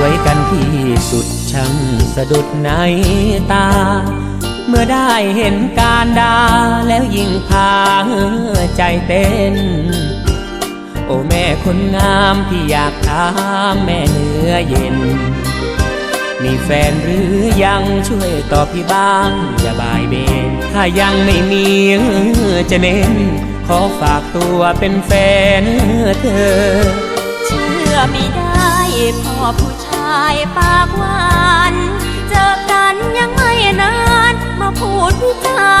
วยกันที่สุดช่างสะดุดในตา เมื่อได้เห็นการดาแล้วยิ่งพาใจเต้น โอ้แม่คนงามพี่อยากถามแม่เนื้อเย็น มีแฟนหรือยังช่วยตอบพี่บ้างอย่าบายเบนถ้ายังไม่มีจะเน้น ขอฝากตัวเป็นแฟนเธอ ผู้ชายปากหวาน เจอกันยังไม่นาน มาพูดวิจาร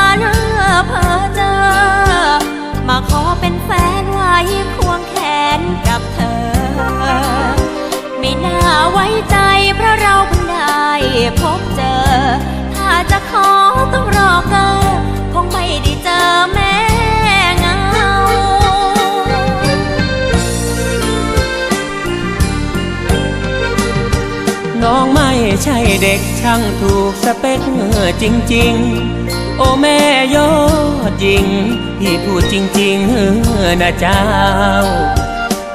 น้องไม่ใช่เด็กช่างถูกสเปคจริง ๆ โอ้แม่ยอดยิงพี่พูดจริงๆนะเจ้า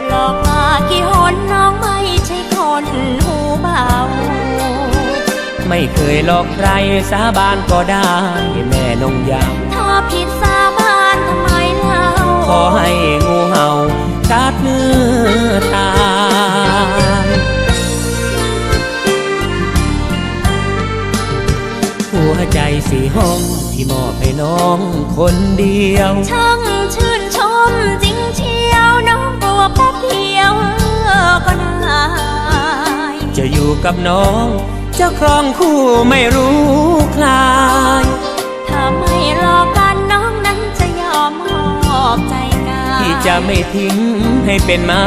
หลอกมากี่หนน้องไม่ใช่คนหูเบา ไม่เคยหลอกใครสาบานก็ได้แม่นงยาวถ้าผิดสาบานทำไมเล่าขอให้งูเห่ากัดเนื้อ หัวใจสีห้อง ที่มอบให้น้องคนเดียว ช่างชื่นชมจริงเชียวน้องกลัวแป๊บเดียวก็นายจะอยู่กับน้องเจ้าครองคู่ไม่รู้คลายถ้าไม่รอกันน้องนั้นจะยอมมอบใจกายที่จะไม่ทิ้งให้เป็นไม้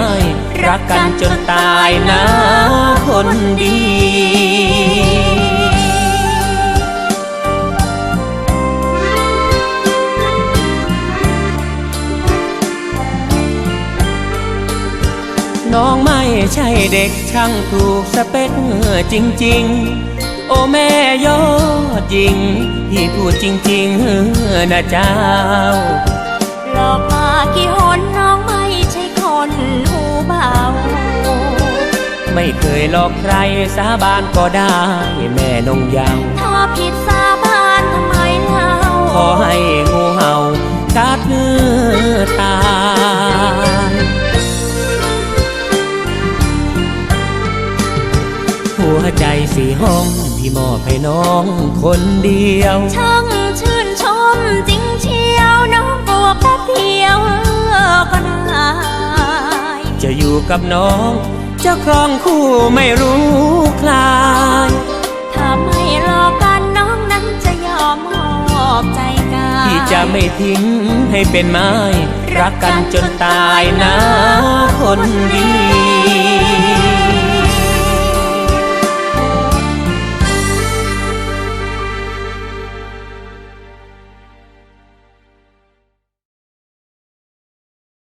รักกันจนตายนะคนดี น้องไม่ใช่เด็กช่างถูกสเปคจริง ๆ โอ้แม่ยอดยิง พี่พูดจริงๆนะเจ้า หลอกมากี่หนน้องไม่ใช่คนหูเบา ไม่เคยหลอกใครสาบานก็ได้ แม่นงยาว ถ้าผิดสาบานทำไมเล่าขอให้ ใจสีห้องที่มอบให้น้องคนเดียว ช่างชื่นชมจริงเชียวน้องกลัวแป๊บเดียวก็นายจะอยู่กับน้องเจ้าครองคู่ไม่รู้คลายถ้าไม่รอกันน้องนั้นจะยอมมอบใจกายที่จะไม่ทิ้งให้เป็นไม้ รักกันจนตายนะคนดี